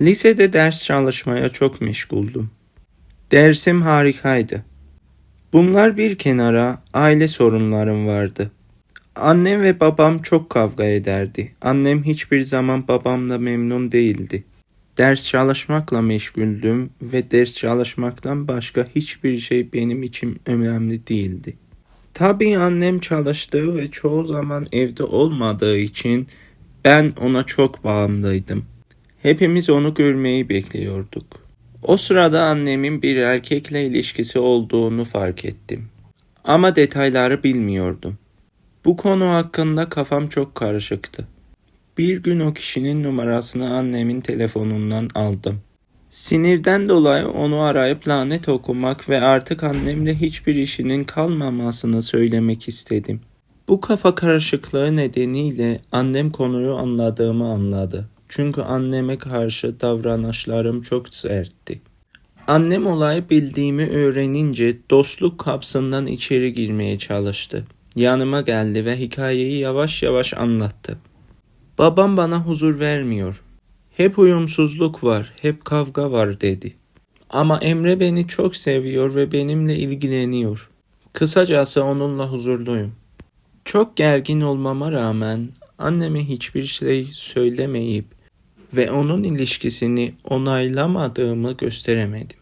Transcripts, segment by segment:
Lisede ders çalışmaya çok meşguldüm. Dersim harikaydı. Bunlar bir kenara aile sorunlarım vardı. Annem ve babam çok kavga ederdi. Annem hiçbir zaman babamla memnun değildi. Ders çalışmakla meşguldüm ve ders çalışmaktan başka hiçbir şey benim için önemli değildi. Tabii annem çalıştığı ve çoğu zaman evde olmadığı için ben ona çok bağımlıydım. Hepimiz onu görmeyi bekliyorduk. O sırada annemin bir erkekle ilişkisi olduğunu fark ettim. Ama detayları bilmiyordum. Bu konu hakkında kafam çok karışıktı. Bir gün o kişinin numarasını annemin telefonundan aldım. Sinirden dolayı onu arayıp lanet okumak ve artık annemle hiçbir işinin kalmamasını söylemek istedim. Bu kafa karışıklığı nedeniyle annem konuyu anladığımı anladı. Çünkü anneme karşı davranışlarım çok sertti. Annem olayı bildiğimi öğrenince dostluk kapsından içeri girmeye çalıştı. Yanıma geldi ve hikayeyi yavaş yavaş anlattı. Babam bana huzur vermiyor. Hep uyumsuzluk var, hep kavga var dedi. Ama Emre beni çok seviyor ve benimle ilgileniyor. Kısacası onunla huzurluyum. Çok gergin olmama rağmen anneme hiçbir şey söylemeyip ve onun ilişkisini onaylamadığımı gösteremedim.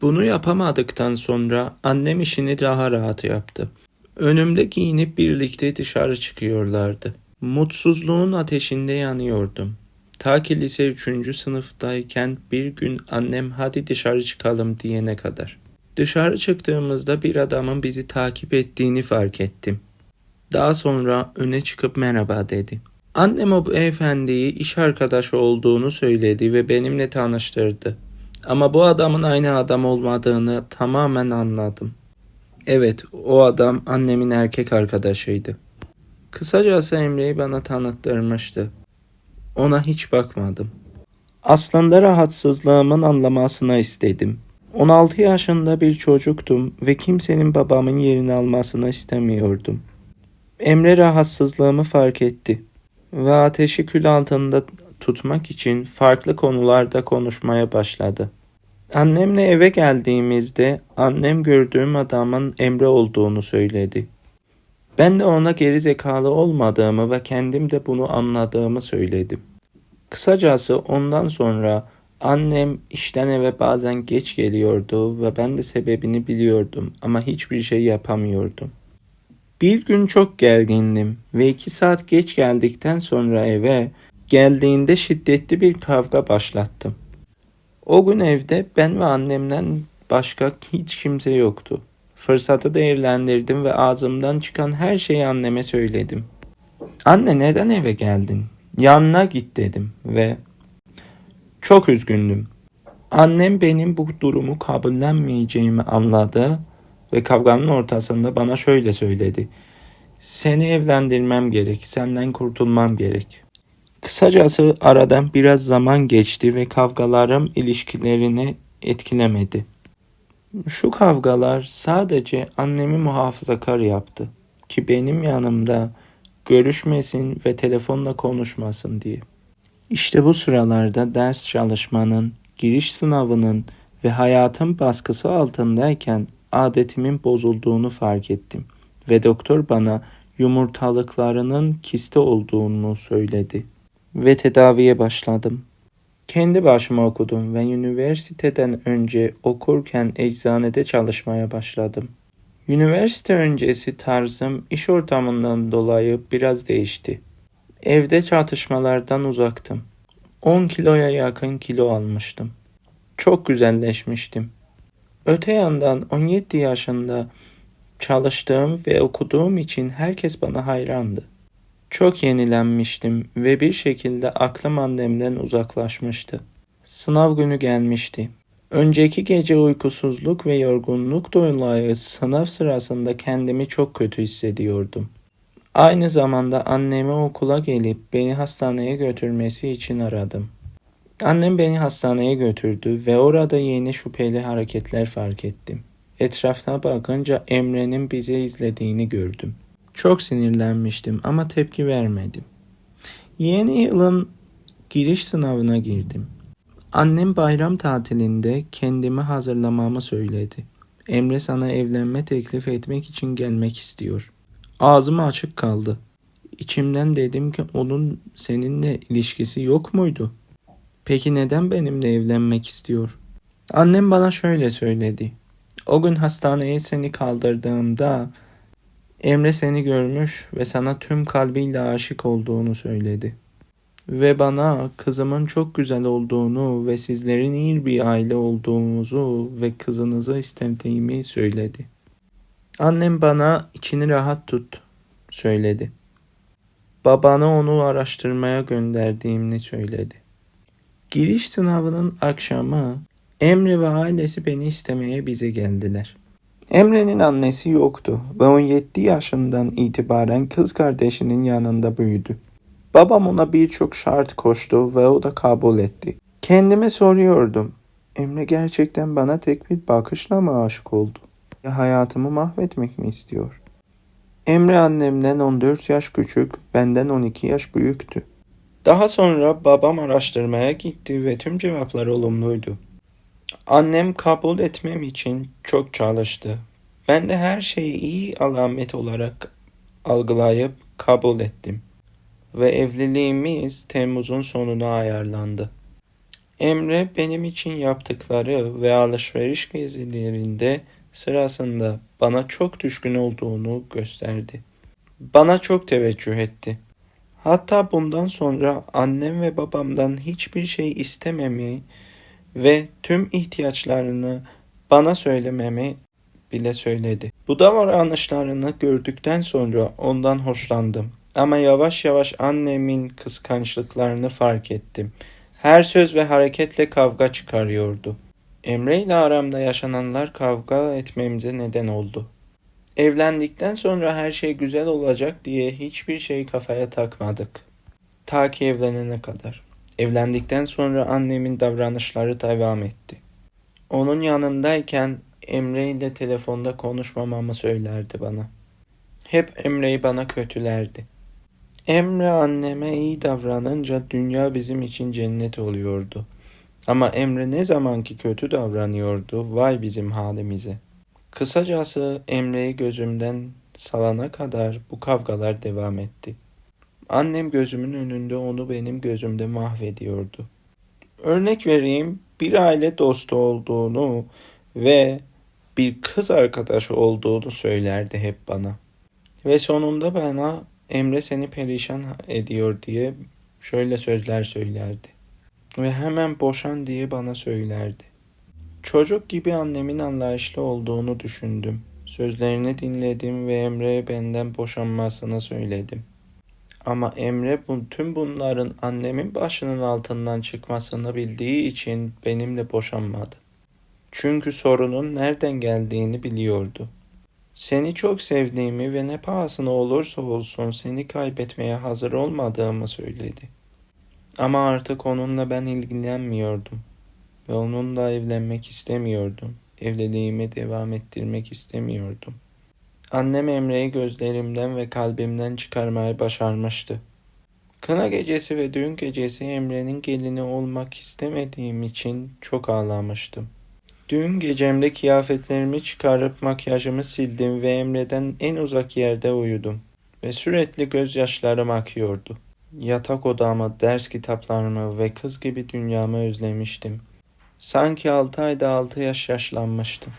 Bunu yapamadıktan sonra annem işini daha rahat yaptı. Önümde giyinip birlikte dışarı çıkıyorlardı. Mutsuzluğun ateşinde yanıyordum. Ta ki lise 3. sınıftayken bir gün annem hadi dışarı çıkalım diyene kadar. Dışarı çıktığımızda bir adamın bizi takip ettiğini fark ettim. Daha sonra öne çıkıp merhaba dedi. Annem o beyefendiyi iş arkadaşı olduğunu söyledi ve benimle tanıştırdı. Ama bu adamın aynı adam olmadığını tamamen anladım. Evet, o adam annemin erkek arkadaşıydı. Kısacası Emre'yi bana tanıttırmıştı. Ona hiç bakmadım. Aslında rahatsızlığımın anlamasını istedim. 16 yaşında bir çocuktum ve kimsenin babamın yerini almasını istemiyordum. Emre rahatsızlığımı fark etti ve ateşi kül altında tutmak için farklı konularda konuşmaya başladı. Annemle eve geldiğimizde annem gördüğüm adamın Emre olduğunu söyledi. Ben de ona geri zekalı olmadığımı ve kendim de bunu anladığımı söyledim. Kısacası ondan sonra annem işten eve bazen geç geliyordu ve ben de sebebini biliyordum ama hiçbir şey yapamıyordum. Bir gün çok gergindim ve iki saat geç geldikten sonra eve geldiğinde şiddetli bir kavga başlattım. O gün evde ben ve annemden başka hiç kimse yoktu. Fırsatı değerlendirdim ve ağzımdan çıkan her şeyi anneme söyledim. Anne neden eve geldin? Yanına git dedim ve çok üzgündüm. Annem benim bu durumu kabullenmeyeceğimi anladı ve kavganın ortasında bana şöyle söyledi. Seni evlendirmem gerek, senden kurtulmam gerek. Kısacası aradan biraz zaman geçti ve kavgalarım ilişkilerini etkilemedi. Şu kavgalar sadece annemi muhafazakar yaptı ki benim yanımda görüşmesin ve telefonla konuşmasın diye. İşte bu sıralarda ders çalışmanın, giriş sınavının ve hayatın baskısı altındayken adetimin bozulduğunu fark ettim ve doktor bana yumurtalıklarının kiste olduğunu söyledi ve tedaviye başladım. Kendi başıma okudum ve üniversiteden önce okurken eczanede çalışmaya başladım. Üniversite öncesi tarzım iş ortamından dolayı biraz değişti. Evde çatışmalardan uzaktım. 10 kiloya yakın kilo almıştım. Çok güzelleşmiştim. Öte yandan 17 yaşında çalıştığım ve okuduğum için herkes bana hayrandı. Çok yenilenmiştim ve bir şekilde aklım annemden uzaklaşmıştı. Sınav günü gelmişti. Önceki gece uykusuzluk ve yorgunluk dolayı sınav sırasında kendimi çok kötü hissediyordum. Aynı zamanda annemi okula gelip beni hastaneye götürmesi için aradım. Annem beni hastaneye götürdü ve orada yeni şüpheli hareketler fark ettim. Etrafına bakınca Emre'nin bizi izlediğini gördüm. Çok sinirlenmiştim ama tepki vermedim. Yeni yılın giriş sınavına girdim. Annem bayram tatilinde kendimi hazırlamamı söyledi. Emre sana evlenme teklif etmek için gelmek istiyor. Ağzım açık kaldı. İçimden dedim ki onun seninle ilişkisi yok muydu? Peki neden benimle evlenmek istiyor? Annem bana şöyle söyledi. O gün hastaneye seni kaldırdığımda Emre seni görmüş ve sana tüm kalbiyle aşık olduğunu söyledi. Ve bana kızımın çok güzel olduğunu ve sizlerin iyi bir aile olduğumuzu ve kızınızı istediğimi söyledi. Annem bana içini rahat tut söyledi. Babana onu araştırmaya gönderdiğimni söyledi. Giriş sınavının akşamı Emre ve ailesi beni istemeye bize geldiler. Emre'nin annesi yoktu ve 17 yaşından itibaren kız kardeşinin yanında büyüdü. Babam ona birçok şart koştu ve o da kabul etti. Kendime soruyordum. Emre gerçekten bana tek bir bakışla mı aşık oldu? Ya hayatımı mahvetmek mi istiyor? Emre annemden 14 yaş küçük, benden 12 yaş büyüktü. Daha sonra babam araştırmaya gitti ve tüm cevaplar olumluydu. Annem kabul etmem için çok çalıştı. Ben de her şeyi iyi alamet olarak algılayıp kabul ettim. Ve evliliğimiz Temmuz'un sonuna ayarlandı. Emre benim için yaptıkları ve alışveriş gezilerinde sırasında bana çok düşkün olduğunu gösterdi. Bana çok teveccüh etti. Hatta bundan sonra annem ve babamdan hiçbir şey istememi ve tüm ihtiyaçlarını bana söylememi bile söyledi. Bu davranışlarını gördükten sonra ondan hoşlandım. Ama yavaş yavaş annemin kıskançlıklarını fark ettim. Her söz ve hareketle kavga çıkarıyordu. Emre ile aramda yaşananlar kavga etmemize neden oldu. Evlendikten sonra her şey güzel olacak diye hiçbir şey kafaya takmadık. Ta ki evlenene kadar. Evlendikten sonra annemin davranışları devam etti. Onun yanındayken Emre ile telefonda konuşmamamı söylerdi bana. Hep Emre'yi bana kötülerdi. Emre anneme iyi davranınca dünya bizim için cennet oluyordu. Ama Emre ne zamanki kötü davranıyordu vay bizim halimize. Kısacası Emre'yi gözümden salana kadar bu kavgalar devam etti. Annem gözümün önünde onu benim gözümde mahvediyordu. Örnek vereyim bir aile dostu olduğunu ve bir kız arkadaşı olduğunu söylerdi hep bana. Ve sonunda bana Emre seni perişan ediyor diye şöyle sözler söylerdi. Ve hemen boşan diye bana söylerdi. Çocuk gibi annemin anlayışlı olduğunu düşündüm. Sözlerini dinledim ve Emre'ye benden boşanmasını söyledim. Ama Emre bu, tüm bunların annemin başının altından çıkmasını bildiği için benimle boşanmadı. Çünkü sorunun nereden geldiğini biliyordu. Seni çok sevdiğimi ve ne pahasına olursa olsun seni kaybetmeye hazır olmadığımı söyledi. Ama artık onunla ben ilgilenmiyordum ve onunla evlenmek istemiyordum. Evliliğimi devam ettirmek istemiyordum. Annem Emre'yi gözlerimden ve kalbimden çıkarmayı başarmıştı. Kına gecesi ve düğün gecesi Emre'nin gelini olmak istemediğim için çok ağlamıştım. Düğün gecemde kıyafetlerimi çıkarıp makyajımı sildim ve Emre'den en uzak yerde uyudum. Ve sürekli gözyaşlarım akıyordu. Yatak odamı, ders kitaplarımı ve kız gibi dünyamı özlemiştim. Sanki altı ayda altı yaş yaşlanmıştım.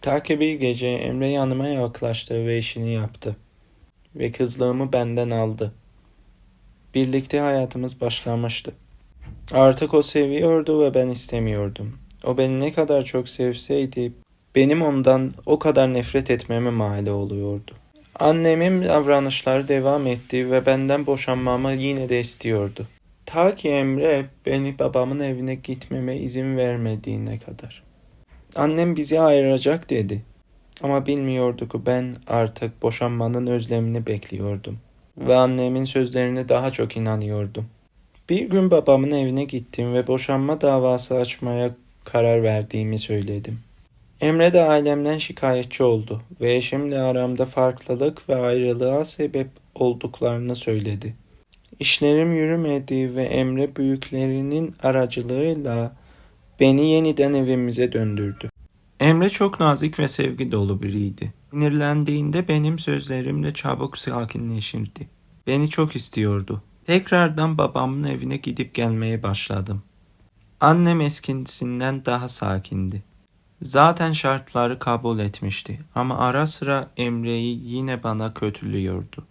Ta ki bir gece Emre yanıma yaklaştı ve işini yaptı. Ve kızlığımı benden aldı. Birlikte hayatımız başlamıştı. Artık o seviyordu ve ben istemiyordum. O beni ne kadar çok sevseydi benim ondan o kadar nefret etmeme mali oluyordu. Annemin davranışları devam etti ve benden boşanmamı yine de istiyordu. Ta ki Emre beni babamın evine gitmeme izin vermediğine kadar. Annem bizi ayıracak dedi. Ama bilmiyordu ki ben artık boşanmanın özlemini bekliyordum. Ve annemin sözlerine daha çok inanıyordum. Bir gün babamın evine gittim ve boşanma davası açmaya karar verdiğimi söyledim. Emre de ailemden şikayetçi oldu ve eşimle aramda farklılık ve ayrılığa sebep olduklarını söyledi. İşlerim yürümedi ve Emre büyüklerinin aracılığıyla beni yeniden evimize döndürdü. Emre çok nazik ve sevgi dolu biriydi. Sinirlendiğinde benim sözlerimle çabuk sakinleşirdi. Beni çok istiyordu. Tekrardan babamın evine gidip gelmeye başladım. Annem eskisinden daha sakindi. Zaten şartları kabul etmişti ama ara sıra Emre'yi yine bana kötülüyordu.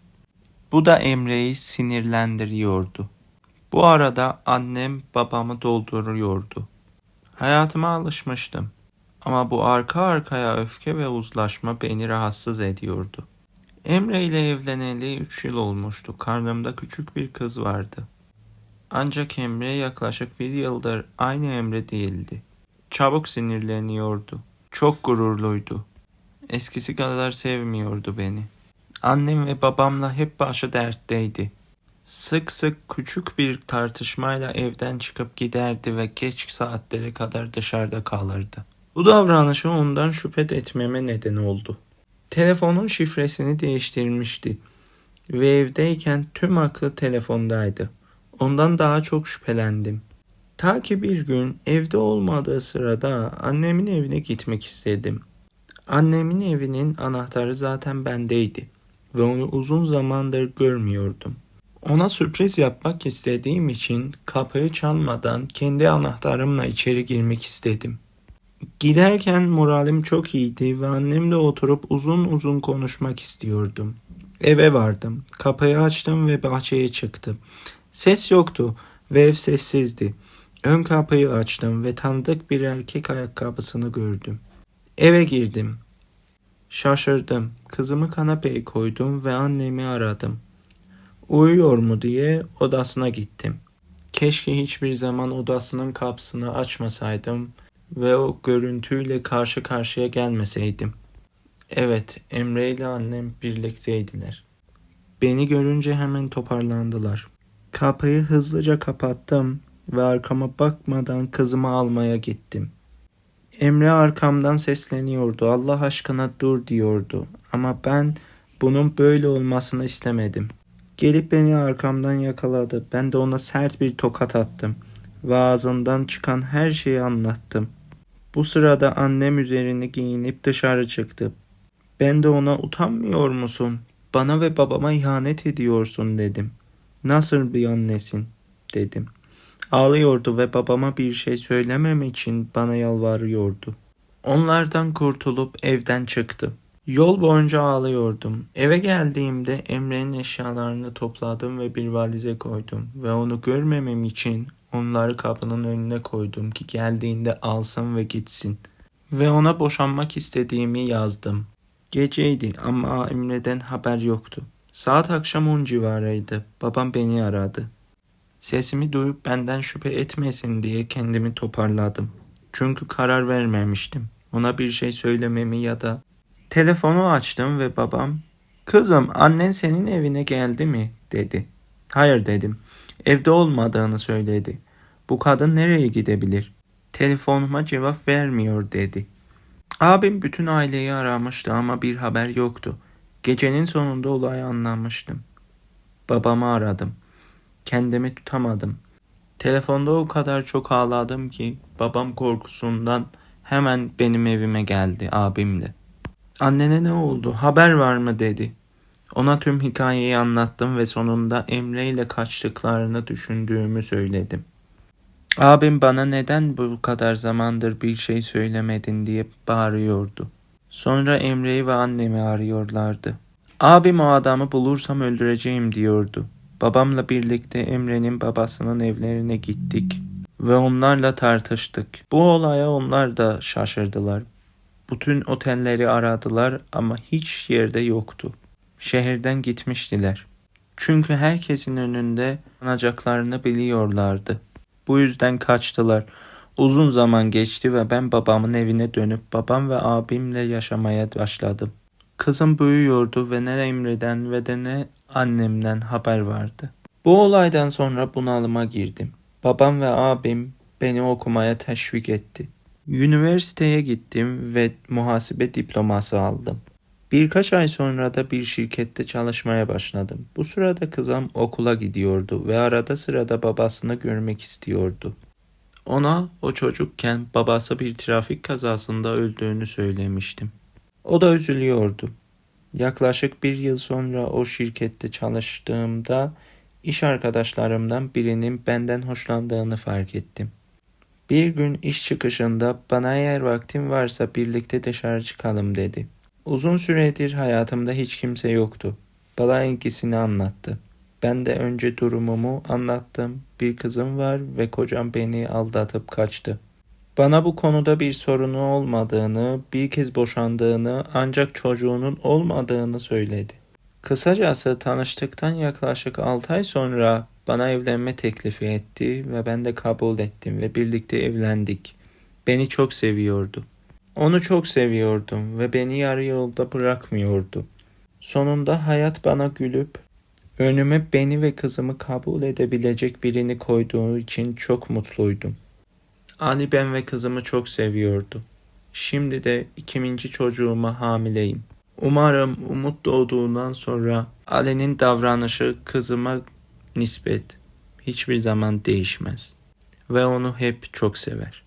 Bu da Emre'yi sinirlendiriyordu. Bu arada annem babamı dolduruyordu. Hayatıma alışmıştım. Ama bu arka arkaya öfke ve uzlaşma beni rahatsız ediyordu. Emre ile evleneli 3 yıl olmuştu. Karnımda küçük bir kız vardı. Ancak Emre yaklaşık bir yıldır aynı Emre değildi. Çabuk sinirleniyordu. Çok gururluydu. Eskisi kadar sevmiyordu beni. Annem ve babamla hep başı dertteydi. Sık sık küçük bir tartışmayla evden çıkıp giderdi ve geç saatlere kadar dışarıda kalırdı. Bu davranışı ondan şüphe etmeme neden oldu. Telefonun şifresini değiştirmişti ve evdeyken tüm aklı telefondaydı. Ondan daha çok şüphelendim. Ta ki bir gün evde olmadığı sırada annemin evine gitmek istedim. Annemin evinin anahtarı zaten bendeydi ve onu uzun zamandır görmüyordum. Ona sürpriz yapmak istediğim için kapıyı çalmadan kendi anahtarımla içeri girmek istedim. Giderken moralim çok iyiydi ve annemle oturup uzun uzun konuşmak istiyordum. Eve vardım. Kapıyı açtım ve bahçeye çıktım. Ses yoktu ve ev sessizdi. Ön kapıyı açtım ve tanıdık bir erkek ayakkabısını gördüm. Eve girdim. Şaşırdım. Kızımı kanapeye koydum ve annemi aradım. Uyuyor mu diye odasına gittim. Keşke hiçbir zaman odasının kapısını açmasaydım ve o görüntüyle karşı karşıya gelmeseydim. Evet, Emre ile annem birlikteydiler. Beni görünce hemen toparlandılar. Kapıyı hızlıca kapattım ve arkama bakmadan kızımı almaya gittim. Emre arkamdan sesleniyordu. Allah aşkına dur diyordu. Ama ben bunun böyle olmasını istemedim. Gelip beni arkamdan yakaladı. Ben de ona sert bir tokat attım ve ağzından çıkan her şeyi anlattım. Bu sırada annem üzerini giyinip dışarı çıktı. Ben de ona utanmıyor musun? Bana ve babama ihanet ediyorsun dedim. Nasıl bir annesin dedim. Ağlıyordu ve babama bir şey söylemem için bana yalvarıyordu. Onlardan kurtulup evden çıktım. Yol boyunca ağlıyordum. Eve geldiğimde Emre'nin eşyalarını topladım ve bir valize koydum ve onu görmemem için onları kapının önüne koydum ki geldiğinde alsın ve gitsin. Ve ona boşanmak istediğimi yazdım. Geceydi ama Emre'den haber yoktu. Saat akşam 10 civarıydı. Babam beni aradı. Sesimi duyup benden şüphe etmesin diye kendimi toparladım. Çünkü karar vermemiştim. Ona bir şey söylememi ya da telefonu açtım ve babam "Kızım, annen senin evine geldi mi?" dedi. "Hayır." dedim. Evde olmadığını söyledi. Bu kadın nereye gidebilir? Telefonuma cevap vermiyor dedi. Abim bütün aileyi aramıştı ama bir haber yoktu. Gecenin sonunda olayı anlamıştım. Babamı aradım. Kendimi tutamadım. Telefonda o kadar çok ağladım ki babam korkusundan hemen benim evime geldi abimle. Annene ne oldu? Haber var mı dedi. Ona tüm hikayeyi anlattım ve sonunda Emre ile kaçtıklarını düşündüğümü söyledim. Abim bana neden bu kadar zamandır bir şey söylemedin diye bağırıyordu. Sonra Emre'yi ve annemi arıyorlardı. Abim o adamı bulursam öldüreceğim diyordu. Babamla birlikte Emre'nin babasının evlerine gittik ve onlarla tartıştık. Bu olaya onlar da şaşırdılar. Bütün otelleri aradılar ama hiç yerde yoktu. Şehirden gitmiştiler. Çünkü herkesin önünde yanacaklarını biliyorlardı. Bu yüzden kaçtılar. Uzun zaman geçti ve ben babamın evine dönüp babam ve abimle yaşamaya başladım. Kızım büyüyordu ve ne Emre'den ve de ne annemden haber vardı. Bu olaydan sonra bunalıma girdim. Babam ve abim beni okumaya teşvik etti. Üniversiteye gittim ve muhasebe diploması aldım. Birkaç ay sonra da bir şirkette çalışmaya başladım. Bu sırada kızım okula gidiyordu ve arada sırada babasını görmek istiyordu. Ona o çocukken babası bir trafik kazasında öldüğünü söylemiştim. O da üzülüyordu. Yaklaşık bir yıl sonra o şirkette çalıştığımda iş arkadaşlarımdan birinin benden hoşlandığını fark ettim. Bir gün iş çıkışında bana eğer vaktin varsa birlikte dışarı çıkalım dedi. Uzun süredir hayatımda hiç kimse yoktu. Bana ilgisini anlattı. Ben de önce durumumu anlattım. Bir kızım var ve kocam beni aldatıp kaçtı. Bana bu konuda bir sorunu olmadığını, bir kez boşandığını ancak çocuğunun olmadığını söyledi. Kısacası tanıştıktan yaklaşık 6 ay sonra bana evlenme teklifi etti ve ben de kabul ettim ve birlikte evlendik. Beni çok seviyordu. Onu çok seviyordum ve beni yarı yolda bırakmıyordu. Sonunda hayat bana gülüp önüme beni ve kızımı kabul edebilecek birini koyduğu için çok mutluydum. Ali ben ve kızımı çok seviyordu. Şimdi de ikinci çocuğuma hamileyim. Umarım umut doğduğundan sonra Ali'nin davranışı kızıma nispet hiçbir zaman değişmez ve onu hep çok sever.